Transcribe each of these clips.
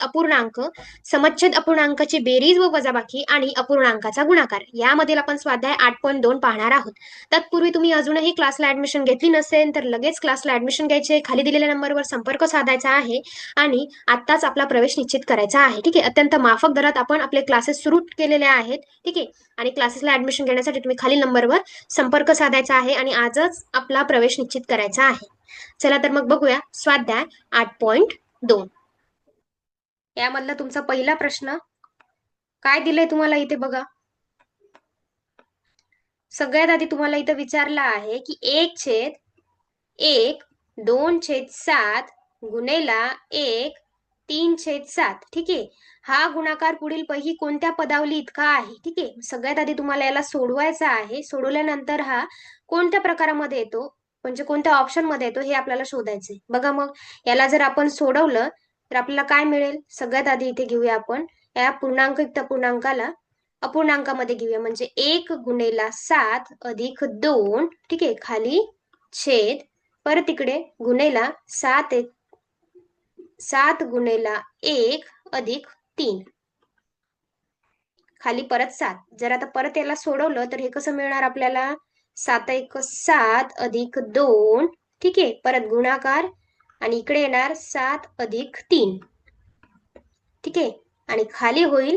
अपूर्णांक समच्छेद अपूर्णांकाची बेरीज व वजाबाकी आणि अपूर्णांकाचा गुणाकार. यामधील आपण स्वाध्याय आठ पॉईंट दोन पाहणार आहोत. तत्पूर्वी तुम्ही अजूनही क्लासला ऍडमिशन घेतली नसेल तर लगेच क्लासला ऍडमिशन घ्यायचे. खाली दिलेल्या नंबरवर संपर्क साधायचा आहे आणि आत्ताच आपला प्रवेश निश्चित करायचा आहे. ठीक आहे? अत्यंत माफक दरात आपण आपले क्लासेस सुरू केलेले आहेत. ठीक आहे? आणि क्लासेसला ऍडमिशन घेण्यासाठी तुम्ही खालील नंबरवर संपर्क साधायचा आहे आणि आजच आपला प्रवेश निश्चित करायचा आहे. चला तर मग बघूया स्वाध्याय आठ पॉईंट दोन. यामधला तुमचा पहिला प्रश्न. काय दिलंय तुम्हाला इथे बघा. सगळ्यात आधी तुम्हाला इथं विचारला आहे की एक छेद एक दोन छेद सात गुणेला एक तीन छेद सात. ठीक आहे? हा गुणाकार पुढील पैकी कोणत्या पदावली इतका आहे? ठीक आहे? सगळ्यात आधी तुम्हाला याला सोडवायचा आहे. सोडवल्यानंतर हा कोणत्या प्रकारामध्ये येतो? म्हणजे कोणत्या ऑप्शनमध्ये येतो हे आपल्याला शोधायचंय. बघा मग. याला जर आपण सोडवलं तर आपल्याला काय मिळेल? सगळ्यात आधी इथे घेऊया आपण. या पूर्णांकयुक्त पूर्णांकाला अपूर्णांकामध्ये घेऊया. म्हणजे एक गुणेला सात अधिक दोन ठीक आहे खाली छेद. परत इकडे गुणेला सात एक सात गुणेला एक अधिक तीन. खाली परत सात. जर आता परत याला सोडवलं तर हे कसं मिळणार आपल्याला? सात एक सात अधिक दोन ठीक आहे परत गुणाकार आणि इकडे येणार सात अधिक तीन. ठीक आहे? आणि खाली होईल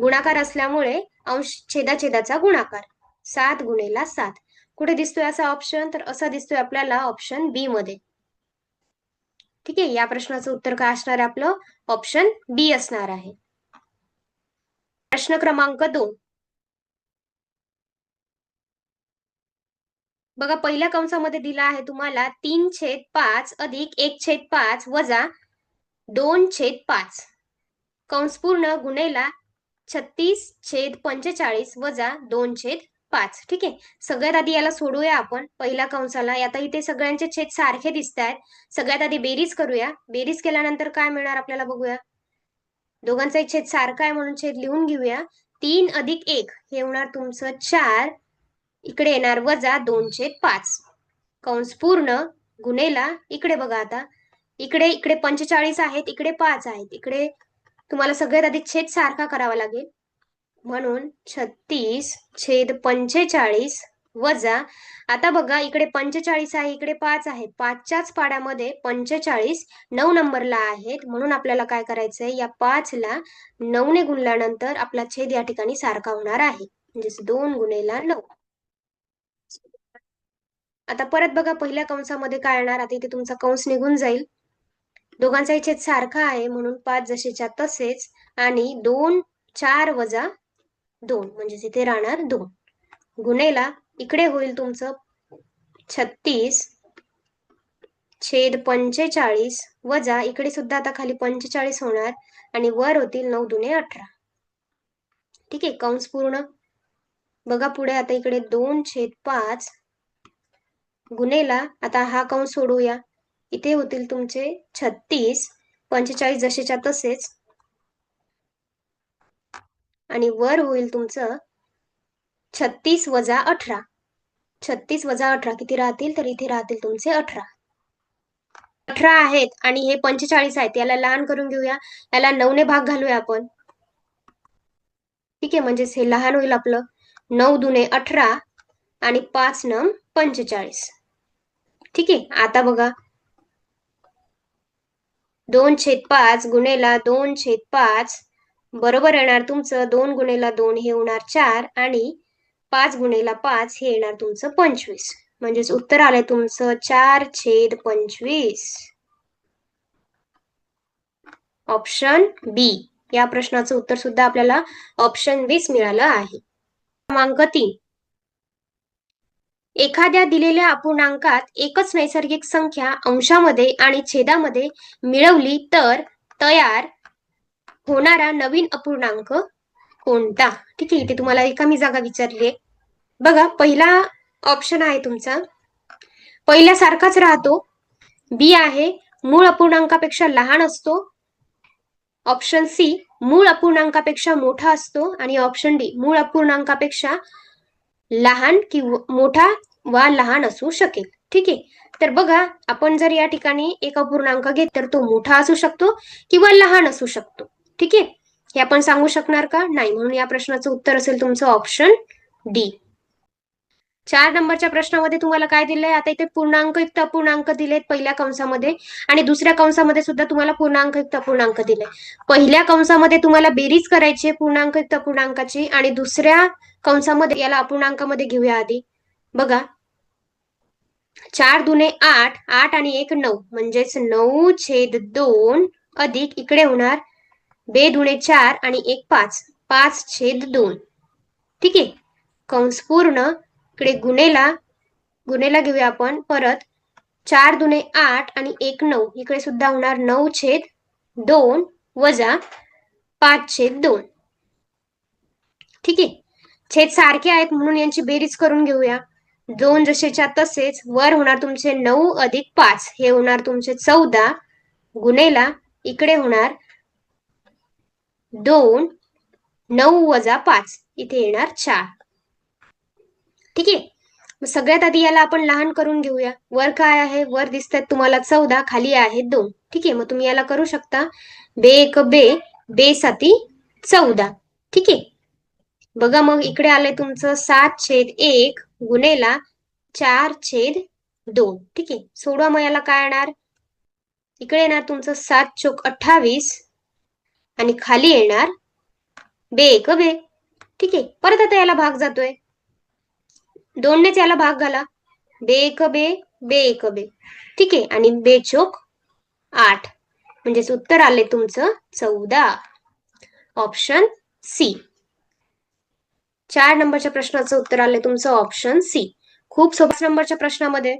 गुणाकार असल्यामुळे अंश छेदाछेदाचा गुणाकार. सात गुणेला सात. कुठे दिसतोय असा ऑप्शन तर असा दिसतोय आपल्याला ऑप्शन बी मध्ये. ठीक आहे? या प्रश्नाचं उत्तर काय असणार आहे आपलं? ऑप्शन बी असणार आहे. प्रश्न क्रमांक दोन. बघा पहिल्या कंसामध्ये दिला आहे तुम्हाला तीन छेद पाच अधिक एक छेद पाच वजा दोन छेद पाच. कंस पूर्ण गुणेला छत्तीस छेद पंचेचाळीस वजा दोन छेद पाच. ठीक आहे? सगळ्यात आधी याला सोडूया आपण पहिल्या कंसाला. आता इथे सगळ्यांचे छेद सारखे दिसत आहेत सगळ्यात आधी बेरीज करूया. बेरीज केल्यानंतर काय मिळणार आपल्याला बघूया? दोघांचाही छेद सारखा आहे म्हणून छेद लिहून घेऊया. तीन अधिक एक हे होणार तुमचं चार. इकडे येणार वजा दोन छेद पाच. कंस पूर्ण गुन्हेला इकडे बघा आता. इकडे इकडे पंचेचाळीस आहेत इकडे पाच आहेत. इकडे तुम्हाला सगळ्यात आधी छेद सारखा करावा लागेल. म्हणून छत्तीस छेद पंचेचाळीस वजा आता बघा इकडे पंचेचाळीस आहे इकडे पाच आहे. पाचच्याच पाड्यामध्ये पंचेचाळीस नऊ नंबरला आहेत. म्हणून आपल्याला काय करायचंय? या पाचला नऊने गुणल्यानंतर आपला छेद या ठिकाणी सारखा होणार आहे. म्हणजेच दोन गुणेला नऊ. आता परत बघा पहिल्या कंसामध्ये काय येणार? आता इथे तुमचा कंस निघून जाईल. दोघांचा छेद सारखा आहे म्हणून पाच जसेच्या तसेच आणि दोन चार वजा दोन म्हणजे इथे राहणार दोन. गुन्हेला इकडे होईल तुमचं छत्तीस छेद पंचेचाळीस वजा इकडे सुद्धा आता खाली पंचेचाळीस होणार आणि वर होतील नऊ दुने अठरा. ठीक आहे कंस पूर्ण. बघा पुढे आता इकडे दोन छेद पाच गुन्हेला आता हा कंस सोडूया. इथे होतील तुमचे छत्तीस पंचेचाळीस जसेच्या तसेच. आणि वर होईल तुमचं छत्तीस वजा अठरा. छत्तीस वजा अठरा किती राहतील? तर इथे राहतील तुमचे अठरा. अठरा आहेत आणि हे पंचेचाळीस आहेत. याला लहान करून घेऊया. याला नऊने भाग घालूया आपण. ठीक आहे म्हणजेच हे लहान होईल आपलं. नऊ दुने अठरा आणि पाच नम पंचेचाळीस. ठीक आहे आता बघा. दोन छेद पाच गुणेला दोन छेद पाच बरोबर येणार तुमचं दोन गुणेला दोन हे होणार चार आणि पाच गुणेला पाच हे येणार तुमचं पंचवीस. म्हणजेच उत्तर आलंय तुमचं चार छेद पंचवीस. ऑप्शन बी या प्रश्नाचं उत्तर सुद्धा आपल्याला ऑप्शन वीस मिळालं आहे. क्रमांक तीन. एखाद्या दिलेल्या अपूर्णांकात एकच नैसर्गिक संख्या अंशामध्ये आणि छेदामध्ये मिळवली तर तयार होणारा नवीन अपूर्णांक कोणता? ठीक आहे इथे तुम्हाला एकामी जागा विचारली बघा पहिला ऑप्शन आहे तुमचा. पहिल्यासारखाच राहतो. बी आहे मूळ अपूर्णांकापेक्षा लहान असतो. ऑप्शन सी मूळ अपूर्णांकापेक्षा मोठा असतो. आणि ऑप्शन डी मूळ अपूर्णांकापेक्षा लहान किंवा मोठा वा लहान असू शकेल. ठीक आहे? तर बघा आपण जर या ठिकाणी एक अपूर्णांक घेत तर तो मोठा असू शकतो किंवा लहान असू शकतो. ठीक आहे? हे आपण सांगू शकणार का? नाही म्हणून या प्रश्नाचं उत्तर असेल तुमचं ऑप्शन डी चार नंबरच्या प्रश्नामध्ये तुम्हाला काय दिलंय? आता इथे पूर्णांक युक्त अपूर्णांक दिलेत पहिल्या कंसामध्ये आणि दुसऱ्या कंसामध्ये सुद्धा तुम्हाला पूर्णांक युक्त अपूर्णांक दिले पहिल्या कंसामध्ये तुम्हाला बेरीज करायची पूर्णांक युक्त अपूर्णांकाची आणि दुसऱ्या कंसामध्ये याला अपूर्णांकामध्ये घेऊया आधी. बघा. चार दुने आठ आठ आणि एक नऊ. म्हणजेच नऊ छेद दोन अधिक इकडे होणार बे दुणे चार आणि एक पाच. पाच छेद दोन. ठीक आहे? कंस पूर्ण इकडे गुन्हेला गुन्हेला घेऊया आपण. परत चार दुने आठ आणि एक नऊ. इकडे सुद्धा होणार नऊ छेद दोन वजा पाच छेद दोन. ठीक? आहे छेद सारखे आहेत म्हणून यांची बेरीज करून घेऊया. दोन जसेच्या तसेच वर होणार तुमचे नऊ अधिक पाच. हे होणार तुमचे चौदा. गुन्हेला इकडे होणार दोन नऊ वजा पाच. इथे येणार चार. ठीक आहे? मग सगळ्यात आधी याला आपण लहान करून घेऊया. वर काय आहे? वर दिसतात तुम्हाला चौदा खाली आहे दोन. ठीक आहे? मग तुम्ही याला करू शकता. बे एक बे. बे साती चौदा. ठीक आहे? बघा मग इकडे आलंय तुमचं सात छेद एक गुन्हेला चार छेद दोन. ठीक आहे? सोडवा मग याला काय येणार? इकडे येणार तुमचं सात चोक अठ्ठावीस आणि खाली येणार बे एक बे. ठीक आहे? परत आता याला भाग जातोय. दोननेच याला भाग घाला. बे एक बे बे एक बे. ठीक? आहे आणि बे चोक आठ. म्हणजेच उत्तर आले तुमचं चौदा. ऑप्शन सी चार नंबरच्या प्रश्नाचं उत्तर आले तुमचं ऑप्शन सी खूप सोपा नंबरच्या प्रश्नामध्ये.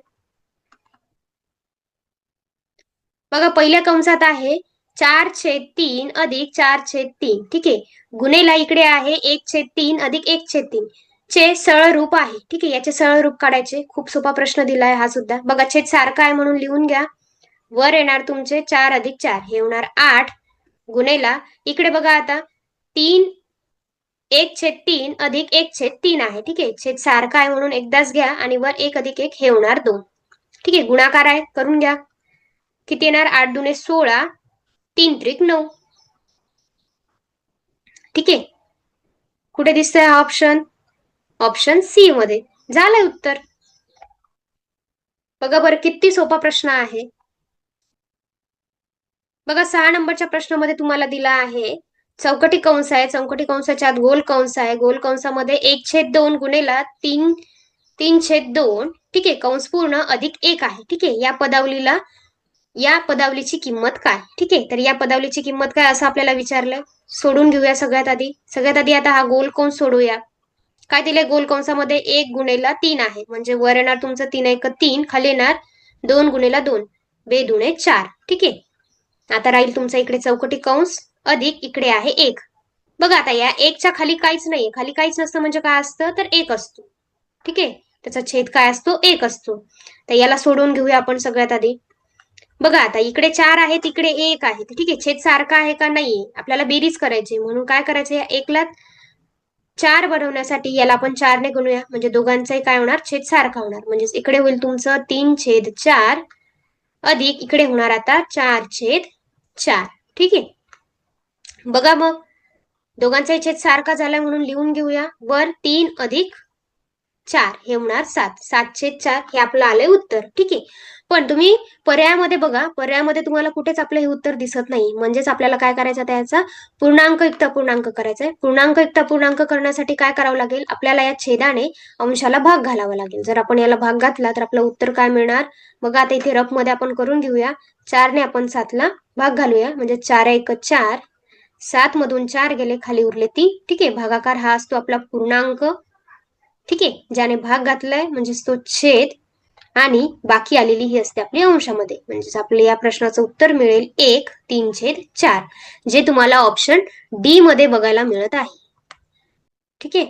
बघा पहिल्या कंसात आहे चार छेद तीन अधिक चार छेद तीन. ठीक? आहे गुन्हेला इकडे आहे एक छेद तीन अधिक एक छेद तीन. चे सरळ रूप आहे. ठीक आहे याचे सरळ रूप काढायचे. खूप सोपा प्रश्न दिलाय हा सुद्धा. बघा छेद सारखा आहे म्हणून लिहून घ्या. वर येणार तुमचे चार अधिक चार. हे होणार आठ गुन्हेला इकडे बघा आता. तीन एक छेद तीन अधिक एक छेद तीन आहे. ठीक आहे छेद सारखा आहे म्हणून एकदाच घ्या आणि वर एक अधिक एक हे होणार दोन. ठीक आहे गुणाकार आहे करून घ्या. किती येणार? आठ दुने सोळा. तीन त्रिक नऊ. ठीक आहे. कुठे दिसतंय हा ऑप्शन ऑप्शन सी मध्ये. झालंय उत्तर. बघा बरं किती सोपा प्रश्न आहे. बघा सहा नंबरच्या प्रश्नामध्ये तुम्हाला दिला आहे. चौकटी कंस आहे. चौकटी कंसाच्या आत गोल कंस आहे. गोल कंसामध्ये एक छेद दोन गुणेला तीन तीन छेद दोन. ठीक आहे कंस पूर्ण अधिक एक आहे. ठीक आहे या पदावलीला या पदावलीची किंमत काय? ठीक आहे तर या पदावलीची किंमत काय असं आपल्याला विचारलंय. सोडून घेऊया सगळ्यात आधी. सगळ्यात आधी आता हा गोल कंस सोडूया. काय दिले गोल कंसामध्ये एक गुणेला तीन आहे. म्हणजे वर येणार तुमचं तीन एक तीन खाली येणार दोन गुणेला दोन. बे दुणे चार. ठीक आहे? आता राहील तुमचा इकडे चौकटी कंस अधिक इकडे आहे एक. बघा आता या एकच्या खाली काहीच नाहीये. खाली काहीच नसतं म्हणजे काय असतं? तर एक असतो. ठीक आहे? त्याचा छेद काय असतो? एक असतो. तर याला सोडून घेऊया आपण सगळ्यात आधी. बघा आता इकडे चार आहे तिकडे एक आहे ठीक आहे? छेद सारखा आहे का नाहीये? आपल्याला बेरीज करायची म्हणून काय करायचं या एकलाच? चार बनवण्यासाठी याला आपण चारने गुणूया. म्हणजे दोघांचाही काय होणार? छेद सारखा होणार. म्हणजे इकडे होईल तुमचं तीन छेद चार अधिक इकडे होणार आता चार छेद चार. ठीक आहे? बघा मग. दोघांचाही छेद सारखा झाला म्हणून लिहून घेऊया. वर तीन अधिक चार हे होणार सात. सातशे चार हे आपलं आलंय उत्तर. ठीक? आहे पण तुम्ही पर्यायामध्ये बघा. पर्यायामध्ये तुम्हाला कुठेच आपलं हे उत्तर दिसत नाही. म्हणजेच आपल्याला काय करायचं त्याचा? पूर्णांक युक्त अपूर्णांक करायचा आहे पूर्णांक युक्त अपूर्णांक करण्यासाठी काय करावं लागेल? आपल्याला या छेदाने अंशाला भाग घालावा लागेल. जर आपण याला भाग घातला तर आपलं उत्तर काय मिळणार? बघा आता इथे रफमध्ये आपण करून घेऊया. चारने आपण सातला भाग घालूया. म्हणजे चार एक चार. सात मधून चार गेले खाली उरले ती ठीक? आहे भागाकार हा असतो आपला पूर्णांक. ठीक आहे? ज्याने भाग घातलाय म्हणजेच तो छेद आणि बाकी आलेली ही असते आपली अंशामध्ये. म्हणजेच आपल्याला या प्रश्नाचं उत्तर मिळेल एक तीन छेद चार जे तुम्हाला ऑप्शन डी मध्ये बघायला मिळत आहे. ठीक आहे?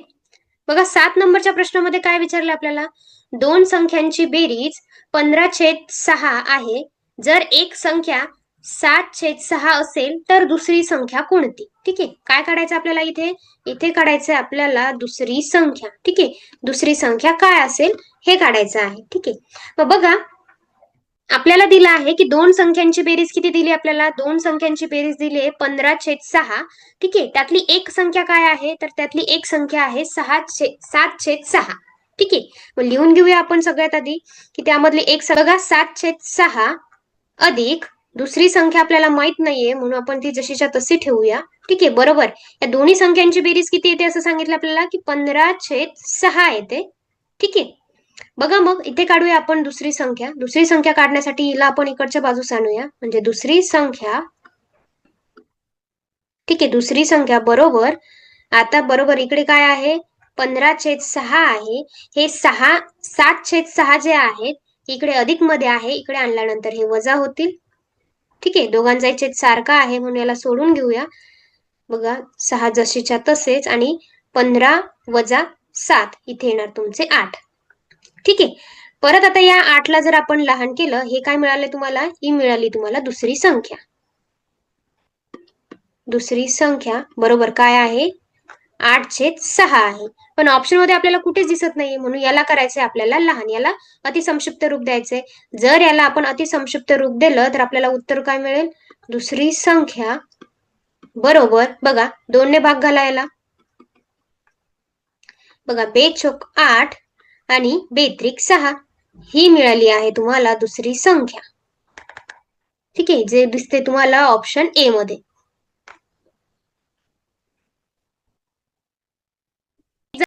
बघा सात नंबरच्या प्रश्नामध्ये काय विचारलं आपल्याला? दोन संख्यांची बेरीज पंधरा छेद सहा आहे. जर एक संख्या सात छेद सहा असेल तर दुसरी संख्या कोणती? ठीक? आहे काय काढायचं आपल्याला इथे? इथे काढायचं आपल्याला दुसरी संख्या. ठीक? आहे दुसरी संख्या काय असेल? हे काढायचं आहे. ठीक? आहे मग बघा आपल्याला दिलं आहे की दोन संख्यांची बेरीज किती दिली आपल्याला? दोन संख्यांची बेरीज दिली आहे पंधरा छेद सहा. ठीक? आहे त्यातली एक संख्या काय आहे? तर त्यातली एक संख्या आहे सहा छेद सात छेद सहा. ठीक? आहे मग लिहून घेऊया आपण सगळ्यात आधी की त्यामधली एक बघा सात छेद सहा अधिक दुसरी संख्या आपल्याला माहीत नाहीये म्हणून आपण ती जशीच्या तशी ठेवूया. ठीक आहे बरोबर. या दोन्ही संख्यांची बेरीज किती येते असं सांगितलं आपल्याला की पंधरा छेद सहा येते. ठीक आहे. बघा मग इथे काढूया आपण दुसरी संख्या. दुसरी संख्या काढण्यासाठी हिला आपण इकडच्या बाजूस आणूया. म्हणजे दुसरी संख्या. ठीक आहे दुसरी संख्या बरोबर. आता बरोबर इकडे काय आहे? पंधरा छेद सहा आहे. हे सहा सात छेद सहा जे आहेत इकडे अधिकमध्ये आहे. इकडे आणल्यानंतर हे वजा होतील. ठीक आहे दोघांचा छेद सारखा आहे म्हणून याला सोडून घेऊया. बघा सहा जशीच्या तसेच आणि पंधरा वजा सात इथे येणार तुमचे आठ. ठीक आहे परत आता या आठला जर आपण लहान केलं हे काय मिळाले तुम्हाला? ही मिळाली तुम्हाला दुसरी संख्या. दुसरी संख्या बरोबर काय आहे? आठ छेद सहा आहे. पण ऑप्शनमध्ये आपल्याला कुठेच दिसत नाही म्हणून याला करायचंय आपल्याला लहान याला अतिसंक्षिप्त रूप द्यायचंय. जर याला आपण अतिसंक्षिप्त रूप दिलं तर आपल्याला उत्तर काय मिळेल? दुसरी संख्या बरोबर बघा दोनने भाग घाला याला. बघा बेचोक आठ आणि बेत्रिक सहा ही मिळाली आहे तुम्हाला दुसरी संख्या. ठीक आहे जे दिसते तुम्हाला ऑप्शन ए मध्ये.